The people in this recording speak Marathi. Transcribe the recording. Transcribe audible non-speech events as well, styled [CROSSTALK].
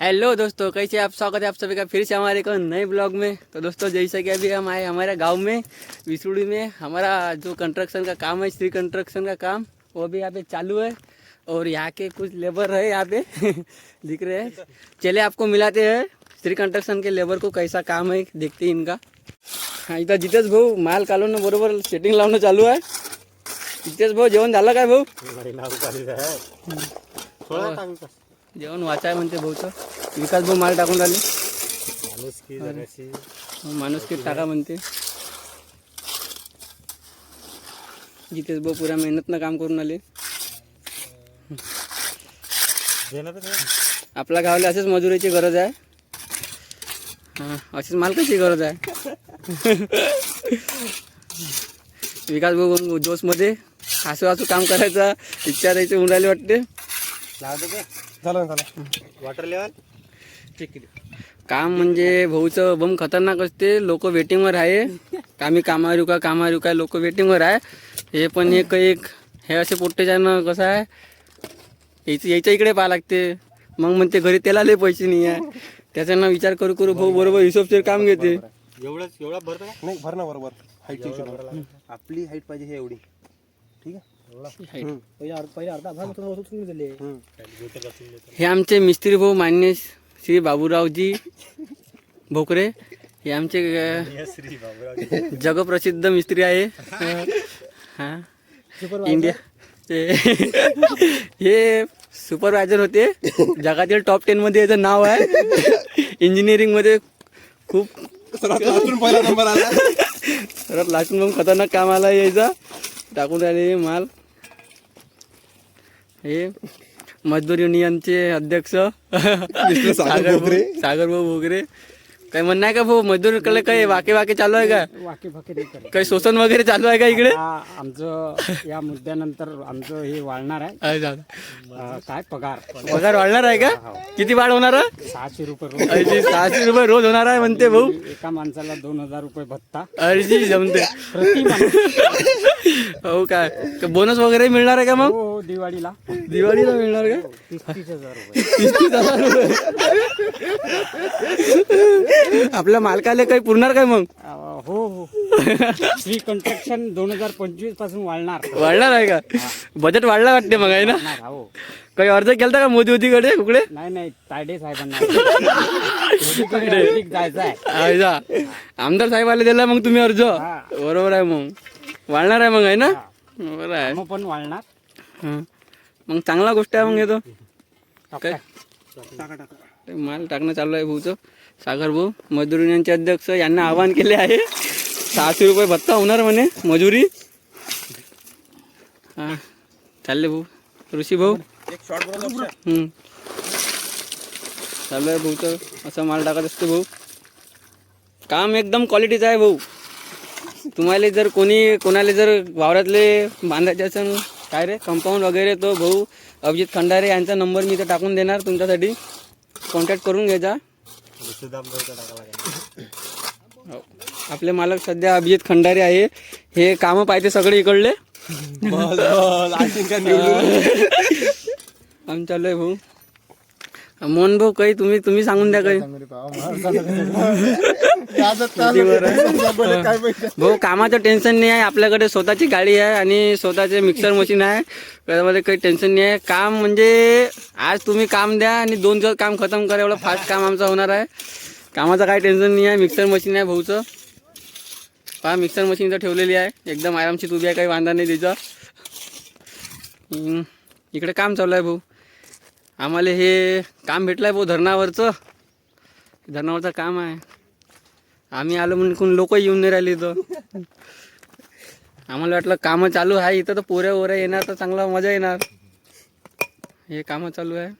हेलो दोस्तों कैसे आप? स्वागत है आप सभी का फिर से हमारे एक नए ब्लॉग में। तो दोस्तों जैसा कि अभी हम आए हमारे गांव में विसुड़ी में हमारा जो कंस्ट्रक्शन का काम है श्री कंस्ट्रक्शन का काम वो भी यहाँ पे चालू है। और यहाँ के कुछ लेबर है यहाँ पे [LAUGHS] दिख रहे हैं। चले आपको मिलाते हैं श्री कंस्ट्रक्शन के लेबर को कैसा काम है देखते हैं इनका। हा इथं जितेश भाऊ माल काढून बरोबर सेटिंग लावणं चालू आहे जितेश भाऊ जेवण झालं काय भाऊ? जेवण वाचाय म्हणते भाऊचं विकास भाऊ माल टाकून राहिले. हो, माणूस की टाका म्हणते. जितेश भाऊ पुऱ्या मेहनतनं काम करून आले. आपल्या गावाला असेच मजुरीची गरज आहे. असेच अशीच मालकाची गरज आहे. विकास भाऊ जोशमध्ये हसू हसू काम करायचा इच्छा द्यायची उडाली वाटते. वॉटर लेवल काम म्हणजे भाऊचं बम खतरनाक असते लोक वेटिंगवर आहे. आम्ही कामावर येऊ का कामावर येऊ का लोक वेटिंगवर आहे. हे पण एक एक हे असे पोट्टेच्यानं कसं आहे याच्या याच्या इकडे पाहा लागते. मग म्हणते घरी त्याला लय पैसे नाही आहे. त्याच्यानं विचार करू करू भाऊ बरोबर हिशोबशीर काम घेते. एवढंच एवढा भरतो नाही भर ना बरोबर हाईटची. आपली हाईट पाहिजे हे एवढी. ठीक आहे? हे आमचे मिस्त्री भाऊ मान्य श्री बाबूरावजी भोकरे. हे आमचे जगप्रसिद्ध मिस्त्री आहे. हा. इंडिया हे सुपरवायझर होते. जगातील टॉप टेन मध्ये याचं नाव आहे. इंजिनिअरिंगमध्ये खूप पहिला नंबर आला. मग खतरनाक कामाला यायचा. टाकून राहिले माल. हे मजदूर युनियनचे अध्यक्ष. सागर भाऊ भोगरे. सागर भाऊ भोगरे. काही म्हणणं आहे का भाऊ मजदूरकडे काही वाके वाके चालू आहे का? वाके फाके नाही करत. काही शोषण वगैरे चालू आहे का इकडे? आ- आमचं या मुद्द्यानंतर आमचं हे वाढणार आहे. अरे जाऊ दे. अ, काय पगार. पगार वाढणार आहे का? किती वाढ होणार आहे? सहाशे रुपये रोज. सहाशे रुपये रोज होणार आहे म्हणते भाऊ. एका माणसाला दोन हजार रुपये भत्ता. अरे जमते. प्रति माणूस. हो काय? बोनस वगैरे मिळणार आहे का मग? हो हो, दिवाळीला. दिवाळीला मिळणार का? तीस तीस हजार रुपये. तीस तीस हजार रुपये. आपल्या मालकाला काही पुरणार काय मग? अ, हो हो. श्री कंस्ट्रक्शन दोन हजार पंचवीसपासून वाढणार. वाढणार आहे का? बजेट वाढला वाटते मग आहे ना? वाढणार, हो. काही अर्ज केलता का मोदी होतीकडे कुकडे? नाही नाही तायडे साहेबांना. मोदीकडे अधिक जायचं आहे. आमदार साहेबाला दिला मग तुम्ही अर्ज? हा. बरोबर आहे मग. वाढणार आहे मग आहे ना? बरोबर आहे. मग पण वाढणार हं. मग चांगला गोष्ट आहे मग येतो काय? माल टाकणं चालू आहे भाऊचं. सागर भाऊ मजदूर युनियनचे अध्यक्ष यांना आवाहन केले आहे. सहाशे रुपये भत्ता होणार म्हणे मजुरी. हा. चालले भाऊ. ऋषी भाऊ. हं. चालू आहे भाऊचं. असं माल टाकत असते भाऊ. काम एकदम क्वालिटीचं आहे भाऊ. तुम्हाला जर कोणी कोणाला जर वावरातले बांधायचे असेल काय रे कंपाऊंड वगैरे तो भाऊ अभिजित खंडारे यांचा नंबर मी इथं टाकून देणार तुमच्यासाठी. कॉन्टॅक्ट करून घ्यायचा. हो. आपले मालक सध्या अभिजित खंडारे आहे. हे कामं पाहिजे सगळे इकडले. [LAUGHS] बस बस. आणखीन काय निवडून? [LAUGHS] आम चालू आहे भाऊ. मोहन भाऊ काही तुम्ही तुम्ही सांगून द्या काही. भाऊ? कामाचं टेन्शन नाही आहे. आपल्याकडे स्वतःची गाडी आहे आणि स्वतःचे मिक्सर मशीन आहे. त्यामध्ये काही टेन्शन नाही आहे. काम म्हणजे आज तुम्ही काम द्या आणि दोन दिवस काम खतम करा. एवढं फास्ट काम आमचं होणार आहे. कामाचं काही टेन्शन नाही आहे. मिक्सर मशीन आहे भाऊचं. पहा मिक्सर मशीन इथं ठेवलेली आहे. एकदम आरामशीर उभी आहे. काही वांधा नाही तिचा. इकडे काम चालू आहे भाऊ. आम्हाला हे काम भेटलं आहे भाऊ धरणावरचं. धरणावरचं काम आहे. आम्ही आलो म्हणून कोण लोक येऊन नाही राहिले इथं. आम्हाला वाटलं कामं चालू आहे इथं तर पोऱ्या ओऱ्या येणार तर चांगला मजा येणार. हे कामं चालू आहे.